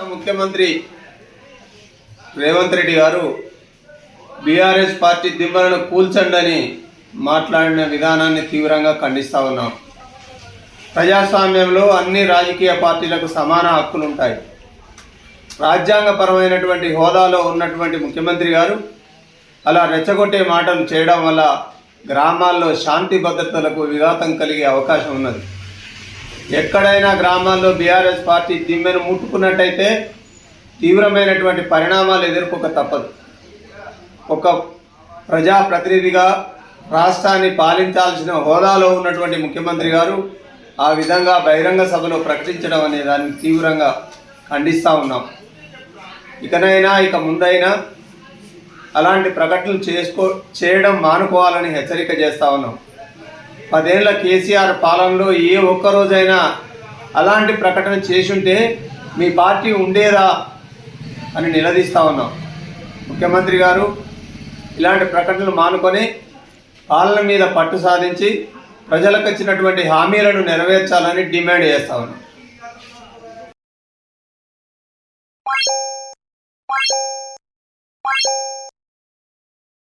రాష్ట్ర ముఖ్యమంత్రి రేవంత్ రెడ్డి గారు బీఆర్ఎస్ పార్టీ దిమ్మలను కూల్చండని మాట్లాడిన విధానాన్ని తీవ్రంగా ఖండిస్తూ ఉన్నాం. ప్రజాస్వామ్యంలో అన్ని రాజకీయ పార్టీలకు సమాన హక్కులు ఉంటాయి. రాజ్యాంగపరమైనటువంటి హోదాలో ఉన్నటువంటి ముఖ్యమంత్రి గారు అలా రెచ్చగొట్టే మాటలు చేయడం వల్ల గ్రామాల్లో శాంతి భద్రతలకు విఘాతం కలిగే అవకాశం ఉన్నది. ఎక్కడైనా గ్రామాల్లో బీఆర్ఎస్ పార్టీ దిమ్మెను ముట్టుకున్నట్టయితే తీవ్రమైనటువంటి పరిణామాలు ఎదుర్కొక తప్పదు. ఒక ప్రజాప్రతినిధిగా రాష్ట్రాన్ని పాలించాల్సిన హోదాలో ఉన్నటువంటి ముఖ్యమంత్రి గారు ఆ విధంగా బహిరంగ సభలో ప్రకటించడం అనే దాన్ని తీవ్రంగా ఖండిస్తూ ఉన్నాం. ఇకనైనా ఇక ముందైనా అలాంటి ప్రకటనలు చేసుకో చేయడం మానుకోవాలని హెచ్చరిక చేస్తూ ఉన్నాం. పదేళ్ళ కేసీఆర్ పాలనలో ఏ ఒక్కరోజైనా అలాంటి ప్రకటన చేసుంటే మీ పార్టీ ఉండేదా అని నిలదీస్తా ఉన్నాం. ముఖ్యమంత్రి గారు ఇలాంటి ప్రకటనలు మానుకొని పాలన మీద పట్టు సాధించి ప్రజలకు ఇచ్చినటువంటి హామీలను నెరవేర్చాలని డిమాండ్ చేస్తా ఉన్నాం.